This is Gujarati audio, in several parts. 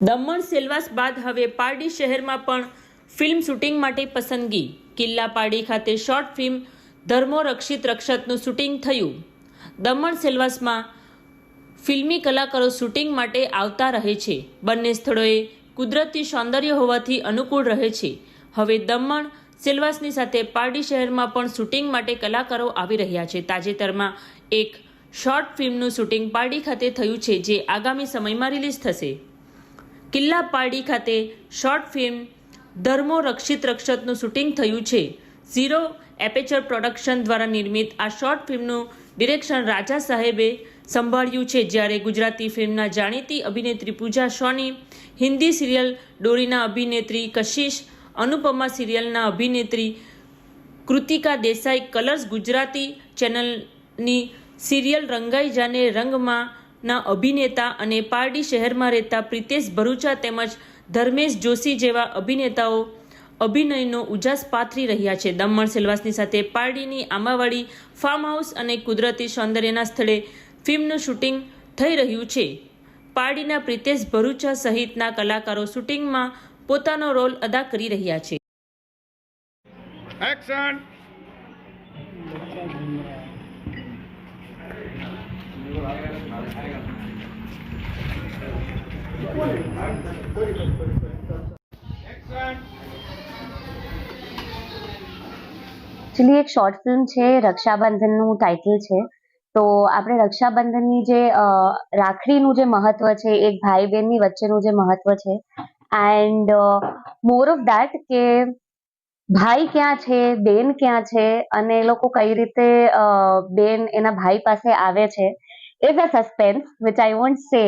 દમણ સેલવાસ બાદ હવે પારડી શહેરમાં પણ ફિલ્મ શૂટિંગ માટે પસંદગી. કિલ્લા પારડી ખાતે શોર્ટ ફિલ્મ ધર્મો રક્ષિત રક્ષતનું શૂટિંગ થયું. દમણ સેલવાસમાં ફિલ્મી કલાકારો શૂટિંગ માટે આવતા રહે છે. બંને સ્થળોએ કુદરતી સૌંદર્ય હોવાથી અનુકૂળ રહે છે. હવે દમણ સેલવાસની સાથે પારડી શહેરમાં પણ શૂટિંગ માટે કલાકારો આવી રહ્યા છે. તાજેતરમાં એક શોર્ટ ફિલ્મનું શૂટિંગ પારડી ખાતે થયું છે, જે આગામી સમયમાં રિલીઝ થશે. કિલ્લા પારડી ખાતે શોર્ટ ફિલ્મ ધર્મો રક્ષિત રક્ષતનું શૂટિંગ થયું છે. ઝીરો એપેચર પ્રોડક્શન દ્વારા નિર્મિત આ શોર્ટ ફિલ્મનું ડિરેક્શન રાજા સાહેબે સંભાળ્યું છે, જ્યારે ગુજરાતી ફિલ્મના જાણીતી અભિનેત્રી પૂજા સોની, હિન્દી સિરિયલ ડોરીના અભિનેત્રી કશિશ, અનુપમા સિરિયલના અભિનેત્રી કૃતિકા દેસાઈ, કલર્સ ગુજરાતી ચેનલની સિરિયલ રંગાઈ જાને રંગમાં ના અભિનેતા અને પારડી શહેરમાં રહેતા પ્રિતેશ ભરૂચા તેમજ ધર્મેશ જોશી જેવા અભિનેતાઓ અભિનયનો ઉજાસ પાથરી રહ્યા છે. દમણ સેલવાસની સાથે પારડીની આંબાવાડી ફાર્મ હાઉસ અને કુદરતી સૌંદર્યના સ્થળે ફિલ્મનું શૂટિંગ થઈ રહ્યું છે. પારડીના પ્રિતેશ ભરૂચા સહિતના કલાકારો શૂટિંગમાં પોતાનો રોલ અદા કરી રહ્યા છે. એક્શન એકચ્યુઅલી એક શોર્ટ ફિલ્મ છે, રક્ષાબંધનનું ટાઇટલ છે. તો આપણે રક્ષાબંધનની જે રાખડીનું જે મહત્વ છે, એક ભાઈ બહેનની વચ્ચેનું જે મહત્વ છે. એન્ડ મોર ઓફ દેટ કે ભાઈ ક્યાં છે, બેન ક્યાં છે, અને એ લોકો કઈ રીતે બેન એના ભાઈ પાસે આવે છે is a suspense which I want say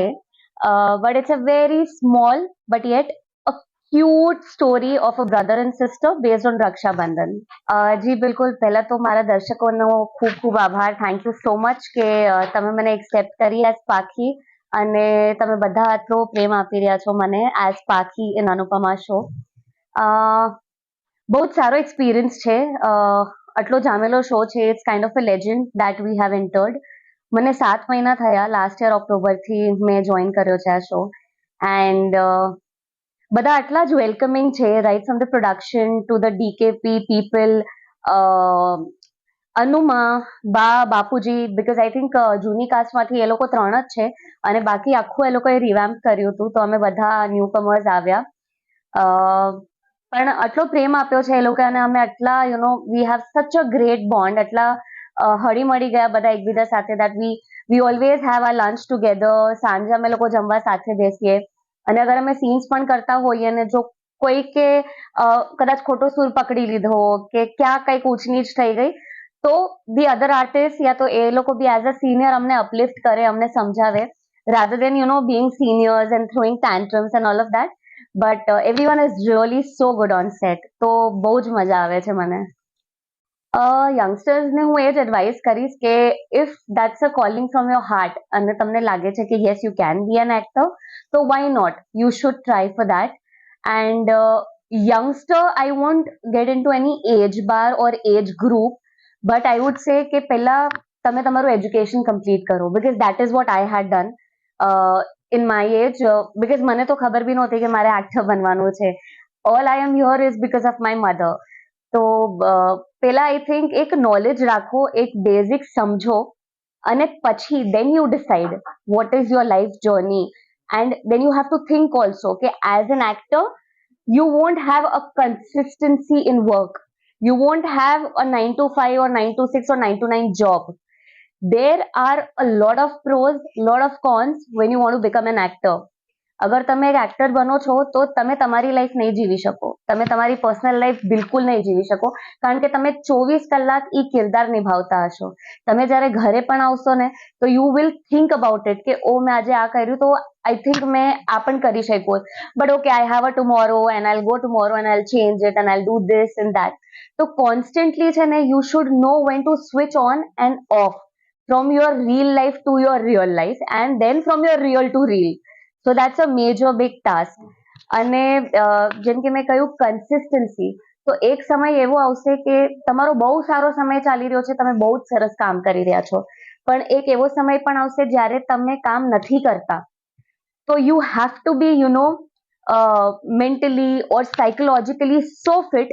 but it's a very small but yet a cute story of a brother and sister based on Raksha Bandhan uh, જી બિલકુલ પહેલા તો મારા દર્શકોનો ખૂબ ખૂબ આભાર થેન્ક યુ સો મચ કે અ, તમે મને એક્સેપ્ટ કરી એઝ પાખી અને તમે બધા આટલો પ્રેમ આપી રહ્યા છો મને as Pakhi in Anupama show બહુ જ સારો એક્સપિરિયન્સ છે અ, આટલો જામેલો શો છે it's kind of a legend that we have entered મને સાત મહિના થયા લાસ્ટ યર ઓક્ટોબરથી મેં જોઈન કર્યો છે આ શો એન્ડ બધા આટલા જ વેલકમિંગ છે right from the production to the DKP people Anuma, Baa, Bapuji because I think જૂની કાસ્ટમાંથી એ લોકો ત્રણ જ છે અને બાકી આખું એ લોકોએ રિવેમ્પ કર્યું હતું, તો અમે બધા ન્યૂ કમર્સ આવ્યા પણ આટલો પ્રેમ આપ્યો છે એ લોકો અને અમે આટલા યુ નો વી હેવ સચ અ ગ્રેટ બોન્ડ આટલા અ, હળી મળી ગયા બધા એકબીજા સાથે that we we always have uh lunch together સાંજે અમે લોકો જમવા સાથે બેસીએ. અને અગર અમે સીન્સ પણ કરતા હોઈએ અને જો કોઈ કે કદાચ ખોટો સૂર પકડી લીધો કે ક્યાં કંઈક ઊંચ નીચ થઈ ગઈ તો ધી અધર આર્ટિસ્ટ યા તો એ લોકો બી એઝ અ સિનિયર અમને અપલિફ્ટ કરે અમને સમજાવે. Rather than you know being seniors and throwing tantrums and all of that but every one is really so good on set તો બહુ જ મજા આવે છે મને. યંગસ્ટર્સને હું એ જ એડવાઇસ કરીશ કે if that's a calling from your heart અને તમને લાગે છે કે yes you can be an actor તો why not you should try for that and youngster I want get into any age bar or age group but I would say કે પહેલા તમે તમારું એજ્યુકેશન કમ્પ્લીટ કરો because that is what I had done in my age because મને તો ખબર બી નહોતી કે મારે એક્ટર બનવાનું છે. All I am here is because of my mother તો પહેલા આઈ થિંક એક નોલેજ રાખો એક બેઝિક સમજો અને પછી then you decide what is your life journey and then you have to think also કે as an actor you won't have a consistency in work. You won't have a 9 to 5 or 9 to 6 or 9 to 9 job. There are a lot of pros, lot of cons when you want to become an actor. અગર તમે એક એક્ટર બનો છો, તો તમે તમારી લાઈફ નહીં જીવી શકો. તમે તમારી પર્સનલ લાઈફ બિલકુલ નહીં જીવી શકો. કારણ કે તમે ચોવીસ કલાક એ કિરદાર નિભાવતા હશો. તમે જ્યારે ઘરે પણ આવશો ને, તો you will think about it કે, ઓ, મેં આજે આ કર્યું, તો આઈ થિંક મેં આ પણ કરી શકું but okay I have a tomorrow and I'll go tomorrow and I'll change it and I'll do this and that તો કોન્સ્ટન્ટલી છે ને you should know when to switch on and off from your reel life to your real life and then from your real to real. So that's a major big task અને અ, જેમ કે મેં કહ્યું કન્સિસ્ટન્સી તો એક સમય એવો આવશે કે તમારો બહુ સારો સમય ચાલી રહ્યો છે તમે બહુ જ સરસ કામ કરી રહ્યા છો પણ એક એવો સમય પણ આવશે જ્યારે તમે કામ નથી કરતા you have to be, you know, uh, mentally or psychologically so fit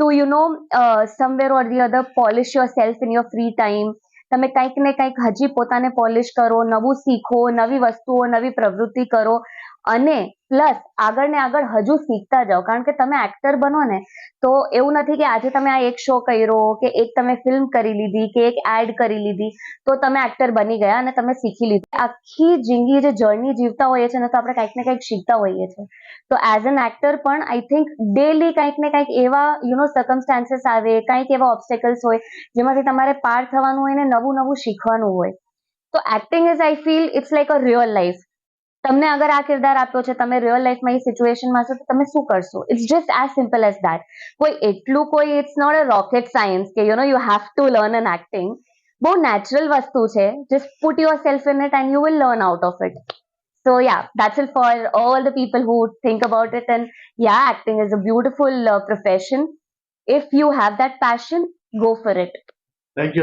to, you know, uh, somewhere or the other polish yourself in your free time. તમે કંઈક ને કંઈક હજી પોતાને પોલિશ કરો, નવું શીખો, નવી વસ્તુઓ, નવી પ્રવૃત્તિ કરો. અને પ્લસ આગળ ને આગળ હજુ શીખતા જાઓ. કારણ કે તમે એક્ટર બનો ને, તો એવું નથી કે આજે તમે આ એક શો કર્યો, કે એક તમે ફિલ્મ કરી લીધી, કે એક એડ કરી લીધી, તો તમે એક્ટર બની ગયા અને તમે શીખી લીધી. આખી જિંદગી જે જર્ની જીવતા હોઈએ છીએ ને, તો આપણે કંઈક ને કંઈક શીખતા હોઈએ છીએ તો એઝ એન એક્ટર પણ આઈ થિંક ડેલી કંઈક ને કંઈક એવા યુ નો સર્કમસ્ટાન્સીસ આવે, કંઈક એવા ઓબ્સ્ટેકલ્સ હોય, જેમાંથી તમારે પાર થવાનું હોય ને નવું નવું શીખવાનું હોય. તો acting is I feel it's like a real life તમને અગર આ કિરદાર આપ્યો છે, તમે રિયલ લાઈફમાં એ સિચ્યુએશનમાં છો, તો તમે શું કરશો? It's just as simple as that કોઈ એટલું કોઈ it's not a rocket science કે you know you have to learn an acting બહુ નેચરલ વસ્તુ છે. Just put yourself in it and you will learn out of it so yeah that's it for all the people who think about it and yeah acting is a beautiful profession if you have that passion go for it thank you.